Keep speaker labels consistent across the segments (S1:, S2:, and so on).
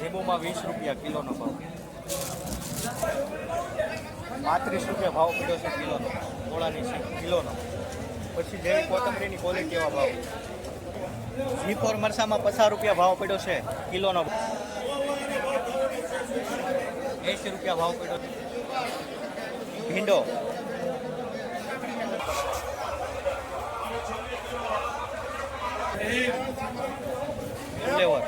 S1: લીંબુમાં વીસ રૂપિયા કિલોનો ભાવ. પાંત્રીસ રૂપિયા ભાવ પડ્યો છે કિલોનો. ગોળાની કિલોનો. પછી જેવી કોથમરીની ક્વોલિટી એવા ભાવ. જી ફોર મરસામાં પચાસ રૂપિયા ભાવ પડ્યો છે કિલોનો. એંસી રૂપિયા ભાવ પડ્યો છે. ભીંડો. ફ્લેવર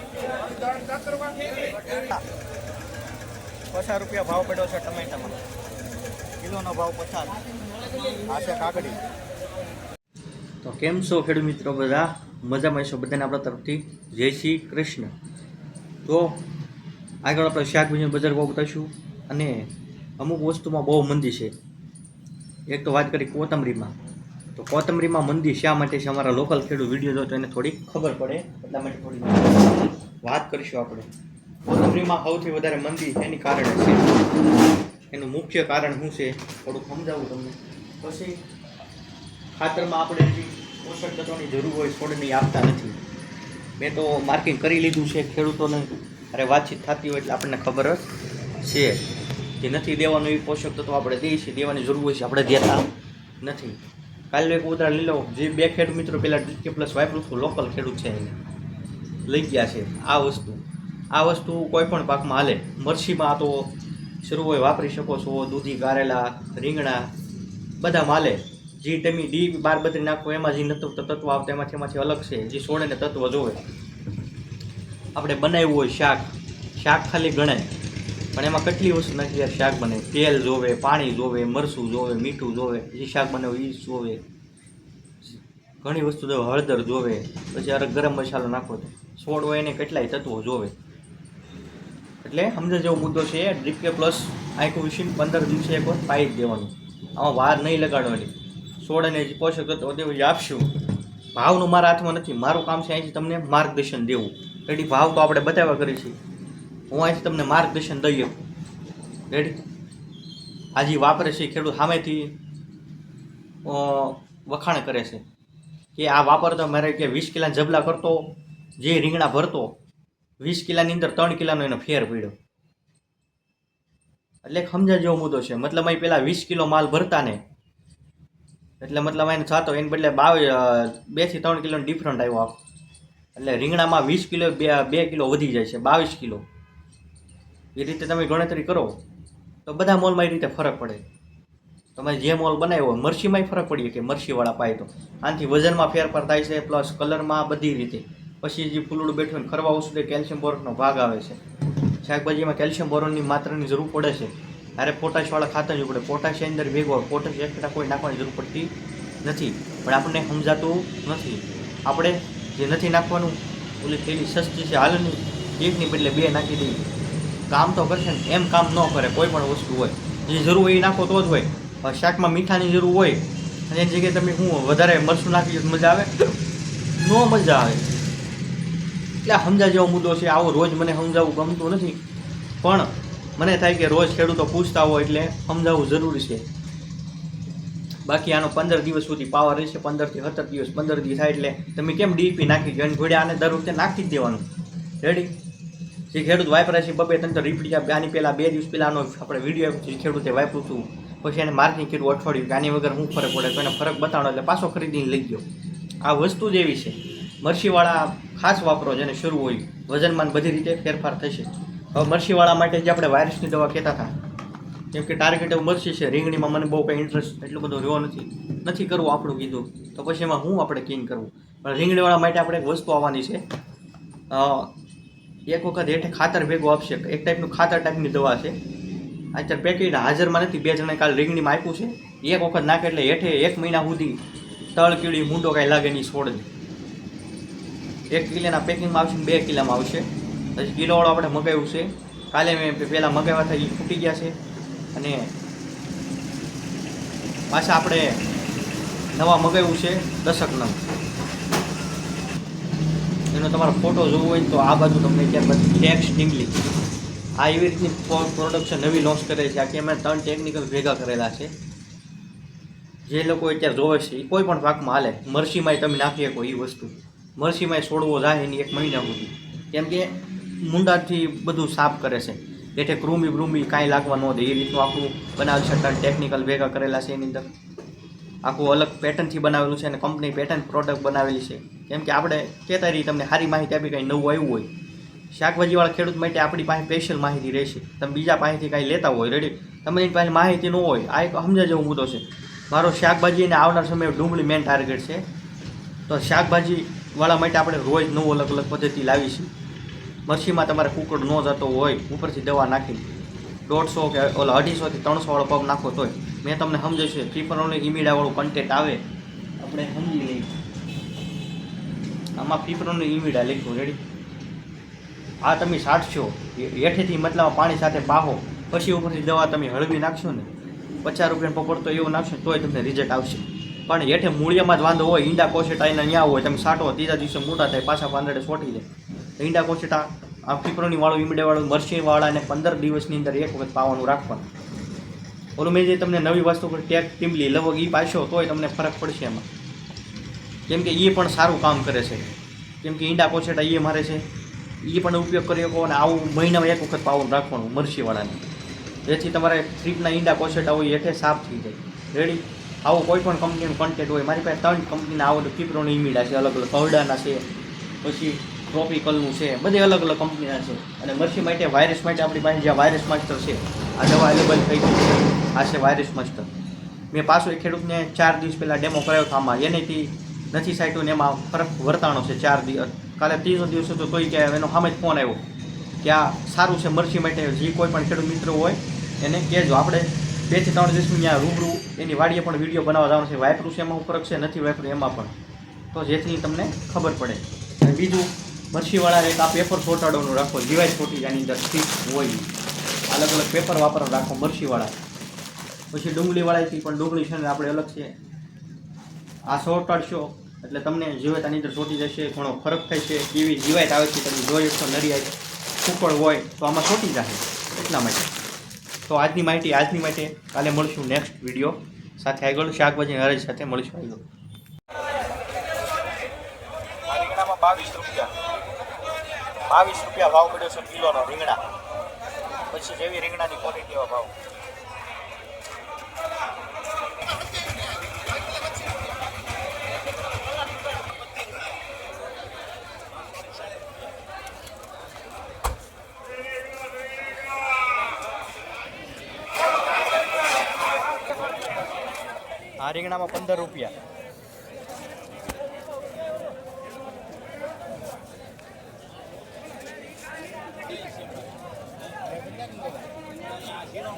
S1: પચાસ રૂપિયા ભાવ પડ્યો છે ટમેટામાં. કિલોનો ભાવ પચાસ. આ છે કાકડી. તો કેમ છો ખેડૂત મિત્રો બધા? મજામાં છો બધાને આપણા તરફથી? જય શ્રી કૃષ્ણ. તો આગળ આપણે શાકભાજી બજાર બહુ બતાવીશું અને અમુક વસ્તુમાં બહુ મંદી છે. એક તો વાત કરી કોથમરીમાં. તો કોથમરીમાં મંદી શા માટે છે? અમારા લોકલ ખેડૂત વીડિયો જો તો એને થોડી ખબર પડે. એટલા માટે થોડી વાત કરીશું આપણે. કોથમરીમાં સૌથી વધારે મંદી એની કારણે છે? એનું મુખ્ય કારણ શું છે? થોડુંક સમજાવું તમને. પછી ખાતરમાં આપણે જે પોષક તત્વોની જરૂર હોય છોડની આપતા નથી. મેં તો માર્કિંગ કરી લીધું છે ખેડૂતોને. અરે વાતચીત થતી હોય એટલે આપણને ખબર જ છે જે નથી દેવાનું એ પોષક તત્વો આપણે દઈએ છીએ. દેવાની જરૂર હોય છે, આપણે દેતા નથી. કાલે એક ઉદાહરણ લઈ લો. જે બે ખેડૂત મિત્રો પહેલાં ડીકે પ્લસ વાપરું છું લોકલ ખેડૂત છે એને. લઈ ગયા છે આ વસ્તુ. આ વસ્તુ કોઈ પણ પાકમાં હાલે. મરસીમાં તો શરૂ હોય વાપરી શકો છો, દૂધી, ગારેલા, રીંગણા બધા હાલે. જે તમે ડી બાર બત્રી નાખો, એમાં જે નતું, તત્વ આવતા એમાંથી એમાંથી અલગ છે. જે સોળે તત્વ જોવે. આપણે બનાવ્યું હોય શાક. શાક ખાલી ગણાય. પણ એમાં કેટલી વસ્તુ નાખી યાર? શાક બને તેલ જોવે, પાણી જોવે, મરચું જોવે, મીઠું જોવે જે શાક બને એ જોવે. ઘણી વસ્તુ જોવે હળદર જોવે, પછી અરે ગરમ મસાલો નાખો તો. છોડ હોય એને કેટલાય તત્વો જોવે. એટલે સમજે જેવો મુદ્દો છે ડ્રીપ કે પ્લસ આખું વિશીન પંદર દિવસે એક વાર પાઈ જ દેવાનું. આમાં વાર નહીં લગાડવાની. છોડ અને પોષક તત્વો એ આપશું. ભાવનું મારા હાથમાં નથી. મારું કામ છે અહીંથી તમને માર્ગદર્શન દેવું. એટલે ભાવ તો આપણે બતાવ્યા કરીએ છીએ. હું આજે તમને માર્ગદર્શન દઈએ રેડી આજે વાપરે છે ખેડૂત સામેથી વખાણ કરે છે કે આ વાપરતો મારે કે વીસ કિલા જબલા કરતો, જે રીંગણા ભરતો, વીસ કિલાની અંદર ત્રણ કિલાનો એનો ફેર પડ્યો. એટલે સમજા જેવો મુદ્દો છે. મતલબ અહીં પેલા વીસ કિલો માલ ભરતા ને એટલે મતલબ એને થતો, એને બદલે બાવીસ બેથી ત્રણ કિલોનો ડિફરન્ટ આવ્યો એટલે રીંગણામાં વીસ કિલો, બે બે કિલો વધી જાય છે, બાવીસ કિલો. એ રીતે તમે ગણતરી કરો, તો બધા મોલમાં એ રીતે ફરક પડે. તમે જે મોલ બનાવ્યો હોય, મરસીમાંય ફરક પડીએ કે મરસીવાળા પાય તો. આનાથી વજનમાં ફેરફાર થાય છે, પ્લસ કલરમાં બધી રીતે. પછી જે ફૂલડું બેઠું ને, ખરવા ઔષધે કેલ્શિયમ બોરોનનો ભાગ આવે છે. શાકભાજીમાં કેલ્શિયમ બોરોનની માત્રાની જરૂર પડે છે. ત્યારે પોટાશવાળા ખાતર જરૂર પડે પોટાશ અંદર ભેગો પોટાશ એકઠા કોઈ નાખવાની જરૂર પડતી નથી. પણ આપણને સમજાતું નથી. આપણે જે નથી નાખવાનું, ઓલી થેલી સસ્તી છે, હાલની, એકની બદલે બે નાખી દઈએ. કામ તો કરશે ને, એમ કામ ન કરે, કોઈ પણ વસ્તુ હોય. જે જરૂર હોય એ નાખો તો જ હોય. શાકમાં મીઠાની જરૂર હોય, અને એની જગ્યાએ તમે શું વધારે મરચું નાખી મજા આવે? ન મજા આવે. એટલે સમજા જેવો મુદ્દો છે, આવો રોજ મને સમજાવવું ગમતું નથી. પણ મને થાય કે રોજ ખેડૂતો પૂછતા હોય એટલે સમજાવવું જરૂરી છે. બાકી આનો પંદર દિવસ સુધી પાવર રહેશે પંદરથી સત્તર દિવસ, પંદર દિવસ થાય એટલે તમે કેમ ડીપી નાખી ગયો અને આને દર વખતે નાખી જ દેવાનું. રેડી જે ખેડૂત વાપરે છે, બબે ત્રણ રીપડી આની પહેલાં બે દિવસ પહેલાંનો આપણે વીડિયો આપ્યો ખેડૂતે વાપર્યું હતું. પછી એને માર્કિંગ કીધું, અઠવાડિયું કે આની વગર શું ફરક પડે, તો એને ફરક બતાવવાનો, એટલે પાછો ખરીદીને લઈ ગયો. આ વસ્તુ જ એવી છે. મરસીવાળા ખાસ વાપરો જેને શરૂ હોય. વજનમાં બધી રીતે ફેરફાર થશે. હવે મરસીવાળા માટે જે આપણે વાયરસની દવા કહેતા હતા કેમ કે ટાર્ગેટ એવું મરસી છે, રીંગણીમાં મને બહુ કંઈ ઇન્ટરેસ્ટ એટલો બધો રહ્યો નથી નથી કરવું આપણું કીધું. તો પછી એમાં હું આપણે કિંગ કરવું? પણ રીંગણીવાળા માટે આપણે એક વસ્તુ આવવાની છે. એક વખત હેઠે ખાતર ભેગું આપશે. એક ટાઈપનું ખાતર ટાઈપની દવા છે. અત્યારે પેકેટ હાજરમાં નથી. બે જણા કાલ રીંગણીમાં આપ્યું છે. એક વખત નાખે એટલે હેઠે એક મહિના સુધી તળ, કીડી, મૂંડો કાંઈ લાગે નહીં, છોડ એક કિલોના પેકિંગમાં આવશે બે કિલોમાં આવશે. પછી કિલોવાળો આપણે મગાવ્યું છે. કાલે મેં પહેલાં મગાવ્યા હતા એ ફૂટી ગયા છે. અને પાછા આપણે નવા મગાવ્યું છે દશક નંગ. એનો તમારો ફોટો જોવો હોય તો આ બાજુ તમને ત્યારબાદ ટેક્સ ડીંગલી આ એવી રીતની પ્રોડક્શન નવી લોન્ચ કરે છે. આખી અમે ત્રણ ટેકનિકલ ભેગા કરેલા છે. જે લોકો અત્યારે જોવે છે એ કોઈ પણ પાકમાં હાલે. મરસીમાંય તમે નાખી શકો એ વસ્તુ. મરસીમાંય છોડવો જાય એની એક મહિના સુધી. કેમ કે મુંડાથી બધું સાફ કરે છે. એટલે ક્રૂમી બ્રૂમી કાંઈ લાગવા ન દે. એ રીતનું આખું બનાવેલ છે ટેકનિકલ ભેગા કરેલા છે એની અંદર. આખું અલગ પેટર્નથી બનાવેલું છે અને કંપની પેટર્ન પ્રોડક્ટ બનાવેલી છે. કેમ કે આપણે કહેતા રહીએ, તમને સારી માહિતી આપી, કંઈ નવું આવ્યું હોય. શાકભાજીવાળા ખેડૂત માટે આપણી પાસે સ્પેશિયલ માહિતી રહેશે. તમે બીજા પાસેથી કાંઈ લેતા હોય રેડી તમારી પાસે માહિતી ન હોય. આ એક સમજા જેવો મુદ્દો છે. મારો શાકભાજી અને આવનાર સમયે ડુંગળી મેન ટાર્ગેટ છે. તો શાકભાજીવાળા માટે આપણે રોજ નવું અલગ અલગ પદ્ધતિ લાવીશું. મરસીમાં તમારે કુકડ ન જતો હોય, ઉપરથી દવા નાખી દોઢસો કે ઓલા અઢીસોથી ત્રણસો વાળો પગ નાખો તોય મેં તમને સમજાવ્યું છે. ફ્રીફર ઓનલી ઇમિડાવાળું કન્ટેન્ટ આવે. આપણે સમજી લઈએ. આમાં ફ્રીફર ઓનલી ઇમિડા લખ્યું. રેડી આ તમે સાટશો. એ- હેઠેથી મતલબ પાણી સાથે બાહો. પછી ઉપરથી દવા તમે હળવી નાખશો ને. પચાસ રૂપિયાનો પકડતો એવું નાખશો તોય તમને રિઝલ્ટ આવશે. પણ હેઠે મૂળિયામાં જ વાંધો હોય, ઈંડા કોશેટા એના ન્યા હોય, તમે સાટો ત્રીજા દિવસે મોટા થાય, પાછા પાંદડે સોટી જાય ઈંડા કોશેટા આ પીપળોની વાળું ઈમડેવાળું મરચીવાળાને પંદર દિવસની અંદર એક વખત પાવાનું રાખવાનું. ઓલું મેં જે તમને નવી વસ્તુ પર ટેક ટીમલી લગભગ એ પાછો, તોય તમને ફરક પડશે એમાં. કેમ કે એ પણ સારું કામ કરે છે. કેમ કે ઈંડા કોછેટા એ મારે છે. એ પણ ઉપયોગ કરી શકો અને આવું મહિનામાં એક વખત પાવું રાખવાનું મરસીવાળાને જેથી તમારે ટ્રીપના ઈંડા કોછેટા હોય એટલે સાફ થઈ જાય. રેડી આવું કોઈ પણ કંપનીનું કોન્ટેક્ટ હોય, મારી પાસે ત્રણ કંપનીના આવો તો કિપ્રોના ઈમીડા છે અલગ અલગ કવડાના છે, પછી ટ્રોપિકલનું છે, બધી અલગ અલગ કંપનીના છે. અને મરસી માટે વાયરસ માટે આપણી પાસે જ્યાં વાયરસ માસ્ટર છે, આ દવા અવેલેબલ થઈ ગઈ છે. આ છે વાયરસ માસ્ટર મેં પાછો એક ખેડૂતને ચાર દિવસ પહેલાં ડેમો કરાવ્યો હતો આમાં એનેથી નથી સાઈટું ને એમાં ફરક વર્તાણો છે ચાર દિવસ કાલે ત્રીજો દિવસ હતો તોય કે એનો સામે જ ફોન આવ્યો કે આ સારું છે મરસી માટે જે કોઈ પણ ખેડૂત મિત્ર હોય, એને કહેજો. આપણે બેથી ત્રણ દિવસની ત્યાં રૂબરૂ એની વાડીએ પણ વીડિયો બનાવવા જવાનું છે. વાપરું છે એમાં ફરક છે? નથી વાપરું એમાં પણ. તો જેથી તમને ખબર પડે. અને બીજું મરચીવાળા એક આ પેપર ચોંટાડવાનું રાખો, જીવાય છોટી આની અંદર સ્ટીક હોય. અલગ અલગ પેપર વાપરવાનું રાખો મરચીવાળા પછી ડુંગળીવાળાથી પણ ડુંગળી છે ને આપણે અલગ છે. આ ચોંટાડશો એટલે તમને જીવાતાની અંદર ચોંટી જશે, ઘણો ફરક થાય છે કેવી જીવાત આવે છે તમે જોઈ શકશો, નરિયાઈ કુકળ હોય તો આમાં ચોંટી જશે એટલા માટે. તો આજની માહિતી આજની માટે. કાલે મળશું નેક્સ્ટ વીડિયો સાથે આગળ શાકભાજી હરાજ સાથે મળશું આગળ. બાવીસ રૂપિયા. બાવીસ રૂપિયા ભાવ પડ્યો છે કિલોનો રીંગણા. પછી જેવી રીંગણાની ક્વોલિટીનો ભાવ. આ રીંગણામાં પંદર રૂપિયા.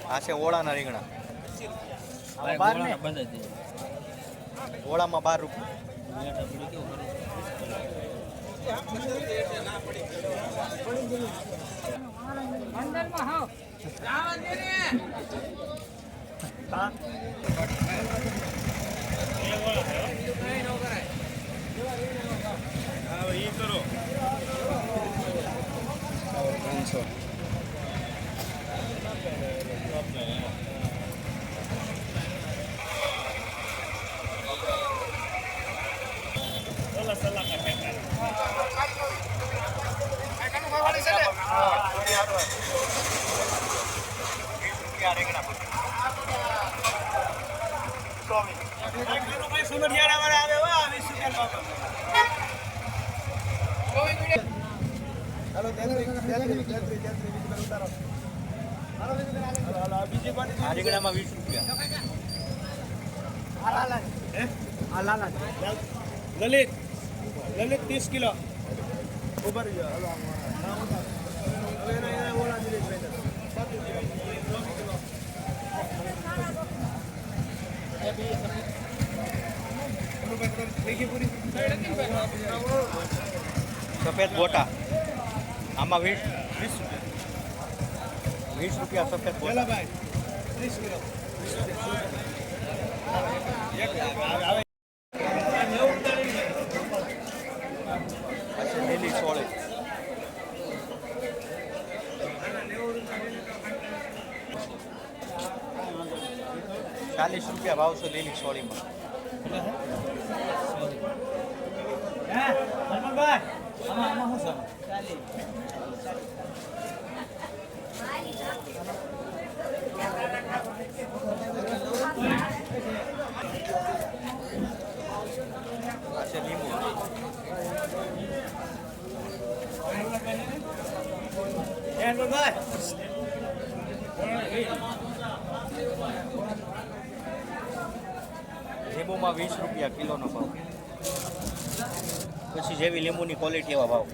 S1: આ છે ઓળાના રીંગણા. બાર ને? ઓળામાં બાર રૂપિયા આ રીંગણામાં વીસ રૂપિયા
S2: લલિત લલિત ત્રીસ કિલો ઊભા રહી જાઓ. હવે એના- એના ઓલા દિલીપભાઈને. લેખી પૂરી.
S1: સફેદ ગોટા આમાં વીસ વીસ રૂપિયા સફેદ ગોટા
S2: વેલાભાઈ, ત્રીસ કિલો. આવે.
S1: આ છે લીલી સોળી ચાલીસ રૂપિયા ભાવ છે લીલી સોળીમાં
S2: હે હનુમાનભાઈ આમાં આમાં શું છે
S1: આ છે લીંબુ
S2: હે હનુમાનભાઈ
S1: લીંબુમાં વીસ રૂપિયા કિલોનો ભાવ. પછી જેવી લીંબુની ક્વોલિટી એવા ભાવ.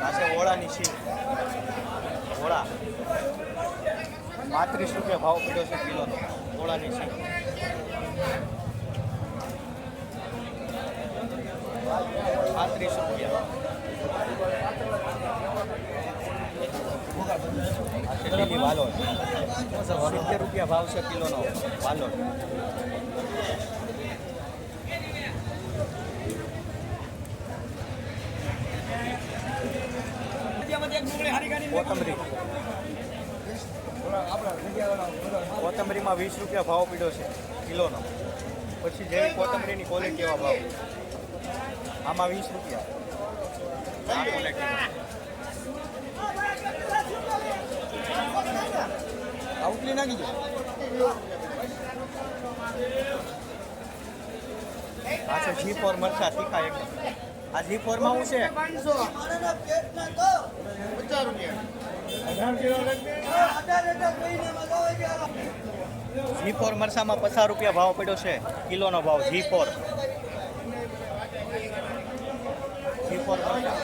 S1: પાસે ઓળાની છે. ઓળા પાંત્રીસ રૂપિયા ભાવ પડ્યો છે કિલોનો. ઓળાની સી પાંત્રીસ રૂપિયા. વાલોડ સિત્તેર રૂપિયા ભાવ છે કિલોનો.
S2: કાઢી
S1: કોથમરી. કોથમરીમાં વીસ રૂપિયા ભાવ પીડ્યો છે કિલોનો. પછી જેવી કોથમરીની ક્વોલિટી એવા ભાવ. આમાં વીસ રૂપિયા. આ
S2: આઉટલી નાખી
S1: આ છે જી ફોર મરચા, તીખા એક. આ જી ફોરમાં શું છે?
S2: અઢાર કિલો
S1: જી ફોર મરસામાં પચાસ રૂપિયા ભાવ પડ્યો છે. કિલોનો ભાવ જી ફોર. જી ફોર મરચા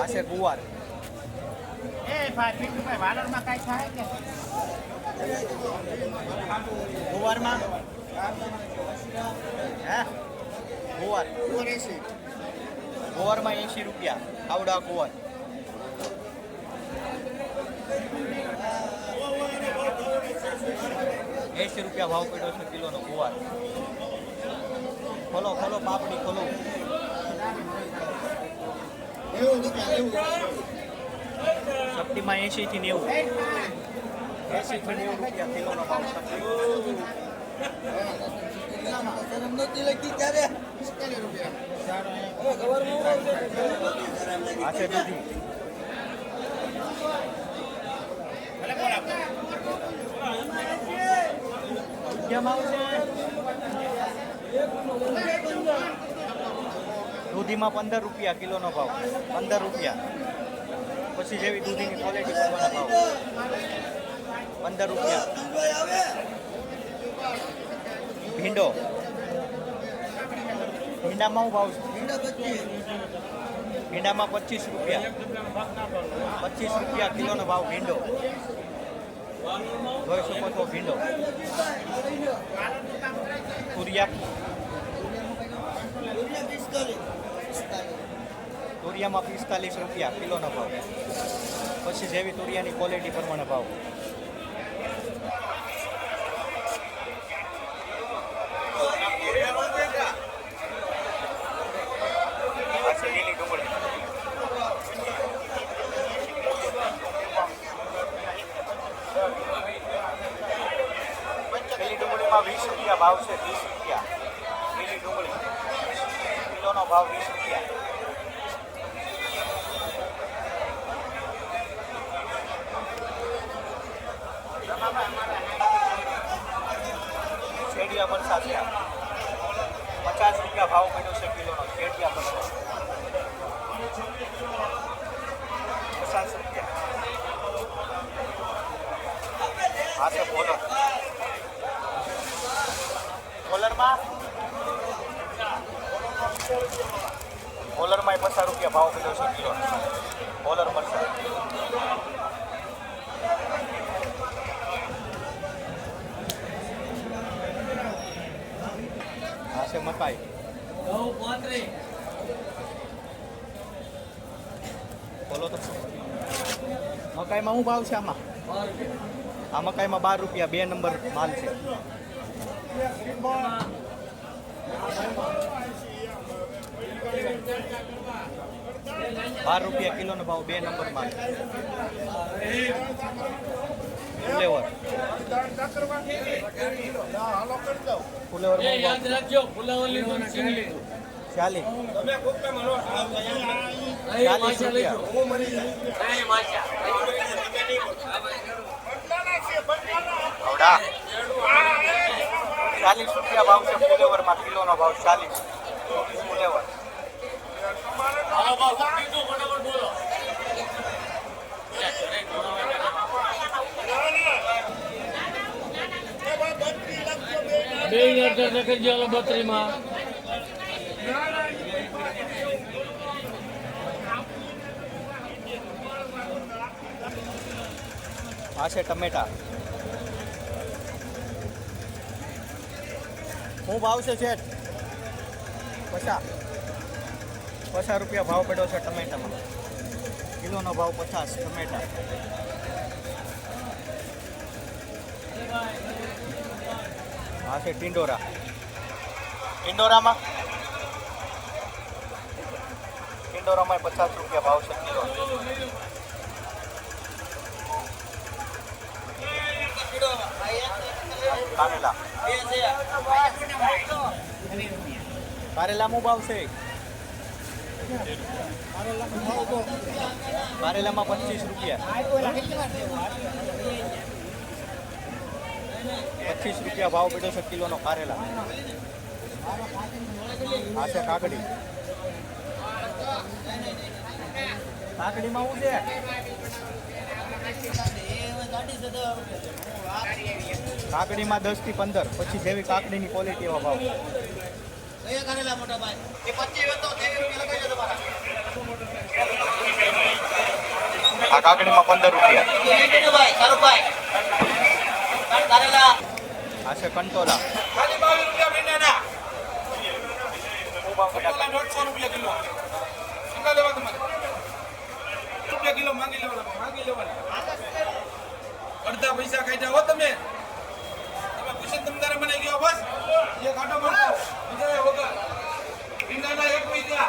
S1: આ છે ગુવાર.
S2: એ ભાઈ પીઠુભાઈ વાલરમાં કાંઈ થાય કે?
S1: ગુવારમાં? હે? ગુવાર. ગુવારમાં એંશી રૂપિયા. આવડા ગુવાર. એંશી રૂપિયા ભાવ પડ્યો છે કિલોનો ગુવાર. ખોલો ખોલો પાપડી ખોલો. સપ્ટીમાં એસી થી નેવું. એસી થી નેવું રૂપિયા કિલોનો ભાવ સપ્ટી આ છે આવશે? દૂધીમાં પંદર રૂપિયા કિલોનો ભાવ. પંદર રૂપિયા. પછી જેવી દૂધીની ક્વોલિટી પ્રમાણે ભાવ. પંદર રૂપિયા. ભીંડો. ભીંડામાં હું ભાવ ભીંડામાં પચીસ રૂપિયા. પચીસ રૂપિયા કિલોનો ભાવ ભીંડો. જોઈ શકો છો ભીંડો. તુરિયા તુરિયામાં પિસ્તાલીસ રૂપિયા કિલોનો ભાવ. પછી જેવી તુરિયાની ક્વોલિટી પ્રમાણે ભાવ. વીસ રૂપિયા ભાવ છે વીસ રૂપિયા લીલી ડુંગળી કિલોનો ભાવ વીસ રૂપિયા શેડિયા મરસા છે પચાસ રૂપિયા ભાવ મળ્યો છે કિલોનો પચાસ રૂપિયા આ છે બોલર બોલરમાં? બોલરમાં પચાસ રૂપિયા ભાવ મળ્યો છે કિલો. મકાઈમાં શું ભાવ છે આમાં? આ મકાઈમાં બાર રૂપિયા, બે નંબર માલ છે. બાર રૂપિયા કિલોનો ભાવ, બે નંબર માલ ફુલેવર.
S3: ફુલેવર લીધું
S1: ચાલીસ રૂપિયા. ચાલીસ રૂપિયા ભાવ છે ફુલેવરમાં કિલોનો ભાવ ચાલીસ. ફુલેવર.
S3: બા હજાર કરજો બત્રીમાં
S1: આ છે ટમેટા. હું ભાવ છે શેઠ? પચાસ પચાસ રૂપિયા ભાવ પડ્યો છે ટમેટામાં. કિલોનો ભાવ પચાસ ટમેટા. આ છે ટિંડોરા. ટિંડોરામાં? ટિંડોરામાં પચાસ રૂપિયા ભાવ છે કિલો. કારેલા. કારેલામાં ભાવ છે કારેલામાં પચીસ રૂપિયા. પચીસ રૂપિયા ભાવ પડ્યો છે કિલોનો કારેલા. આ છે કાકડી. કાકડીમાં શું છે? કાકડીમાં દસથી પંદર પછી જેવી કાકડીની ક્વોલિટી એવા ભાવ. આ કાકડીમાં પંદર રૂપિયા. આ છે કંટોલા.
S4: રૂપિયા કિલો. રૂપિયા કિલો માંગી લેવાના માંગી લેવાના. અડધા પૈસા ખાઈ હો તમે. તમે કુશન તમદારે મને ગયો બસ. એક આટો મારો બીજા વગર. ભીંડાના એક પૈસા.